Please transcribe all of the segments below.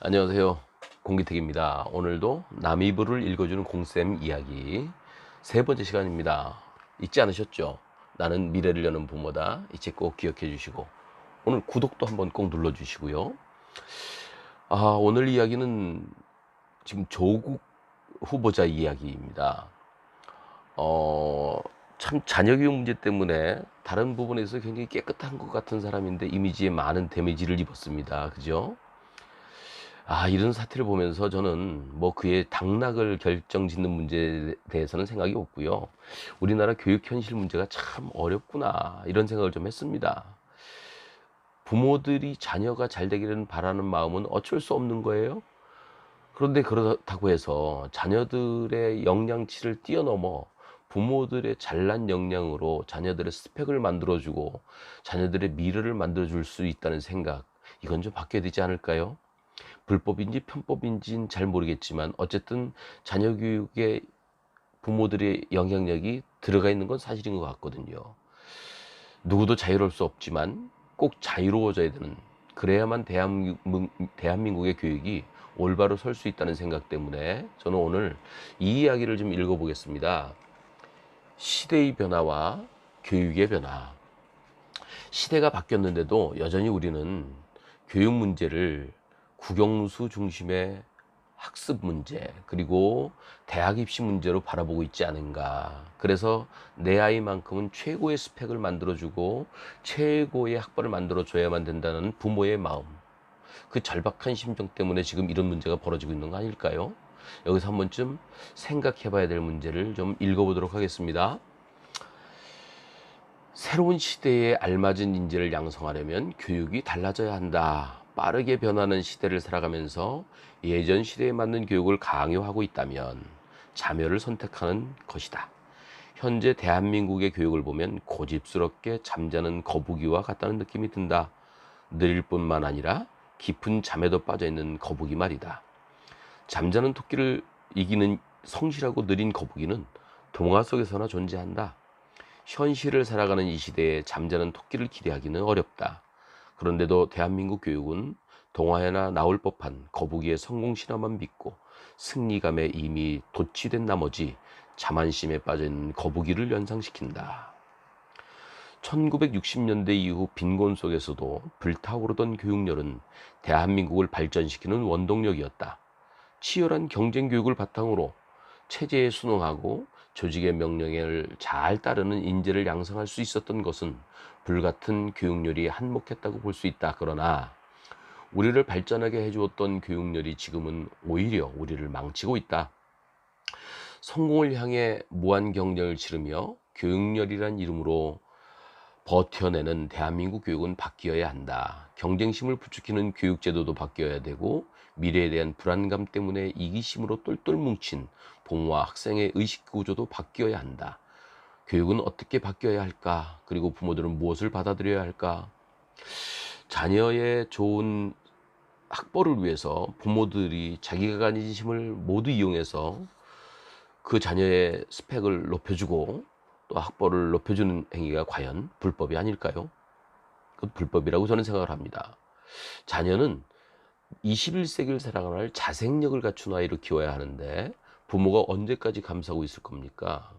안녕하세요. 공기택입니다. 오늘도 남이불을 읽어주는 공쌤 이야기 세 번째 시간입니다. 잊지 않으셨죠? 나는 미래를 여는 부모다. 이 책 꼭 기억해 주시고 오늘 구독도 한번 꼭 눌러 주시고요. 아, 오늘 이야기는 지금 조국 후보자 이야기입니다. 어, 참 자녀 교육 문제 때문에 다른 부분에서 굉장히 깨끗한 것 같은 사람인데 이미지에 많은 데미지를 입었습니다. 그죠? 아, 이런 사태를 보면서 저는 뭐 그의 당락을 결정 짓는 문제에 대해서는 생각이 없고요. 우리나라 교육 현실 문제가 참 어렵구나 이런 생각을 좀 했습니다. 부모들이 자녀가 잘 되기를 바라는 마음은 어쩔 수 없는 거예요. 그런데 그렇다고 해서 자녀들의 역량치를 뛰어넘어 부모들의 잘난 역량으로 자녀들의 스펙을 만들어주고 자녀들의 미래를 만들어줄 수 있다는 생각 이건 좀 바뀌어야 되지 않을까요? 불법인지 편법인지는 잘 모르겠지만 어쨌든 자녀 교육에 부모들의 영향력이 들어가 있는 건 사실인 것 같거든요. 누구도 자유로울 수 없지만 꼭 자유로워져야 되는 그래야만 대한민국, 대한민국의 교육이 올바로 설 수 있다는 생각 때문에 저는 오늘 이 이야기를 좀 읽어보겠습니다. 시대의 변화와 교육의 변화. 시대가 바뀌었는데도 여전히 우리는 교육 문제를 국영수 중심의 학습 문제 그리고 대학 입시 문제로 바라보고 있지 않은가. 그래서 내 아이만큼은 최고의 스펙을 만들어주고 최고의 학벌을 만들어줘야만 된다는 부모의 마음. 그 절박한 심정 때문에 지금 이런 문제가 벌어지고 있는 거 아닐까요? 여기서 한 번쯤 생각해 봐야 될 문제를 좀 읽어보도록 하겠습니다. 새로운 시대에 알맞은 인재를 양성하려면 교육이 달라져야 한다. 빠르게 변하는 시대를 살아가면서 예전 시대에 맞는 교육을 강요하고 있다면 자멸을 선택하는 것이다. 현재 대한민국의 교육을 보면 고집스럽게 잠자는 거북이와 같다는 느낌이 든다. 느릴 뿐만 아니라 깊은 잠에도 빠져 있는 거북이 말이다. 잠자는 토끼를 이기는 성실하고 느린 거북이는 동화 속에서나 존재한다. 현실을 살아가는 이 시대에 잠자는 토끼를 기대하기는 어렵다. 그런데도 대한민국 교육은 동화에나 나올 법한 거북이의 성공 신화만 믿고 승리감에 이미 도취된 나머지 자만심에 빠진 거북이를 연상시킨다. 1960년대 이후 빈곤 속에서도 불타오르던 교육열은 대한민국을 발전시키는 원동력이었다. 치열한 경쟁 교육을 바탕으로 체제에 순응하고 조직의 명령을 잘 따르는 인재를 양성할 수 있었던 것은 불같은 교육열이 한몫했다고 볼 수 있다. 그러나 우리를 발전하게 해주었던 교육열이 지금은 오히려 우리를 망치고 있다. 성공을 향해 무한 경쟁을 치르며 교육열이란 이름으로 버텨내는 대한민국 교육은 바뀌어야 한다. 경쟁심을 부추기는 교육제도도 바뀌어야 되고 미래에 대한 불안감 때문에 이기심으로 똘똘 뭉친 부모와 학생의 의식 구조도 바뀌어야 한다. 교육은 어떻게 바뀌어야 할까? 그리고 부모들은 무엇을 받아들여야 할까? 자녀의 좋은 학벌을 위해서 부모들이 자기가 가진 힘을 모두 이용해서 그 자녀의 스펙을 높여주고 또 학벌을 높여주는 행위가 과연 불법이 아닐까요? 그 불법이라고 저는 생각을 합니다. 자녀는 21세기를 살아가는 자생력을 갖춘 아이로 키워야 하는데 부모가 언제까지 감싸고 있을 겁니까?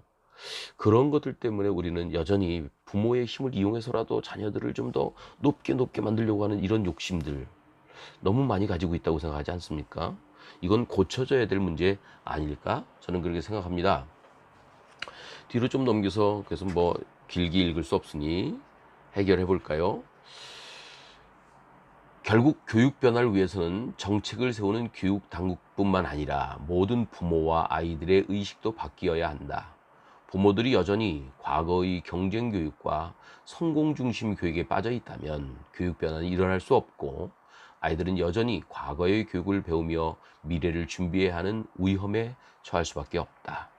그런 것들 때문에 우리는 여전히 부모의 힘을 이용해서라도 자녀들을 좀 더 높게 높게 만들려고 하는 이런 욕심들 너무 많이 가지고 있다고 생각하지 않습니까? 이건 고쳐져야 될 문제 아닐까? 저는 그렇게 생각합니다. 뒤로 좀 넘겨서 그래서 뭐 길게 읽을 수 없으니 해결해 볼까요? 결국 교육 변화를 위해서는 정책을 세우는 교육 당국뿐만 아니라 모든 부모와 아이들의 의식도 바뀌어야 한다. 부모들이 여전히 과거의 경쟁 교육과 성공 중심 교육에 빠져 있다면 교육 변화는 일어날 수 없고 아이들은 여전히 과거의 교육을 배우며 미래를 준비해야 하는 위험에 처할 수밖에 없다.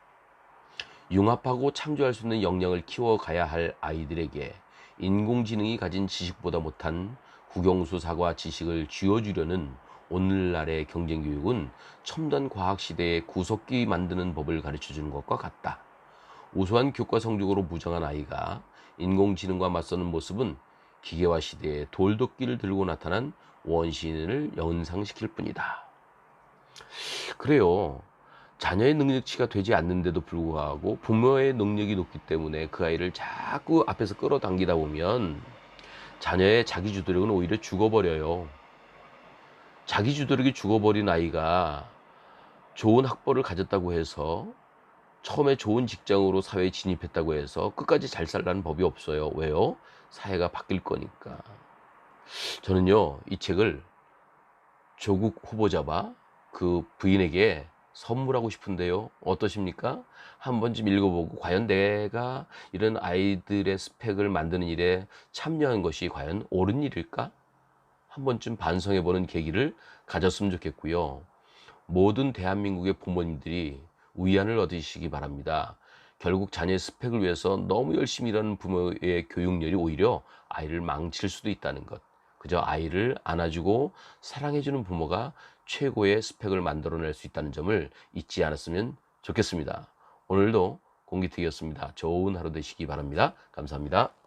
융합하고 창조할 수 있는 역량을 키워가야 할 아이들에게 인공지능이 가진 지식보다 못한 국영수 사과 지식을 쥐어주려는 오늘날의 경쟁교육은 첨단 과학 시대의 구석기 만드는 법을 가르쳐 주는 것과 같다. 우수한 교과 성적으로 무장한 아이가 인공지능과 맞서는 모습은 기계화 시대에 돌도끼를 들고 나타난 원시인을 연상시킬 뿐이다. 그래요. 자녀의 능력치가 되지 않는데도 불구하고 부모의 능력이 높기 때문에 그 아이를 자꾸 앞에서 끌어당기다 보면 자녀의 자기 주도력은 오히려 죽어버려요. 자기 주도력이 죽어버린 아이가 좋은 학벌을 가졌다고 해서 처음에 좋은 직장으로 사회에 진입했다고 해서 끝까지 잘 살라는 법이 없어요. 왜요? 사회가 바뀔 거니까. 저는요, 이 책을 조국 후보자와 그 부인에게 선물하고 싶은데요. 어떠십니까? 한 번쯤 읽어보고 과연 내가 이런 아이들의 스펙을 만드는 일에 참여한 것이 과연 옳은 일일까? 한 번쯤 반성해보는 계기를 가졌으면 좋겠고요. 모든 대한민국의 부모님들이 위안을 얻으시기 바랍니다. 결국 자녀의 스펙을 위해서 너무 열심히 일하는 부모의 교육열이 오히려 아이를 망칠 수도 있다는 것. 그저 아이를 안아주고 사랑해주는 부모가 최고의 스펙을 만들어낼 수 있다는 점을 잊지 않았으면 좋겠습니다. 오늘도 공기특이었습니다. 좋은 하루 되시기 바랍니다. 감사합니다.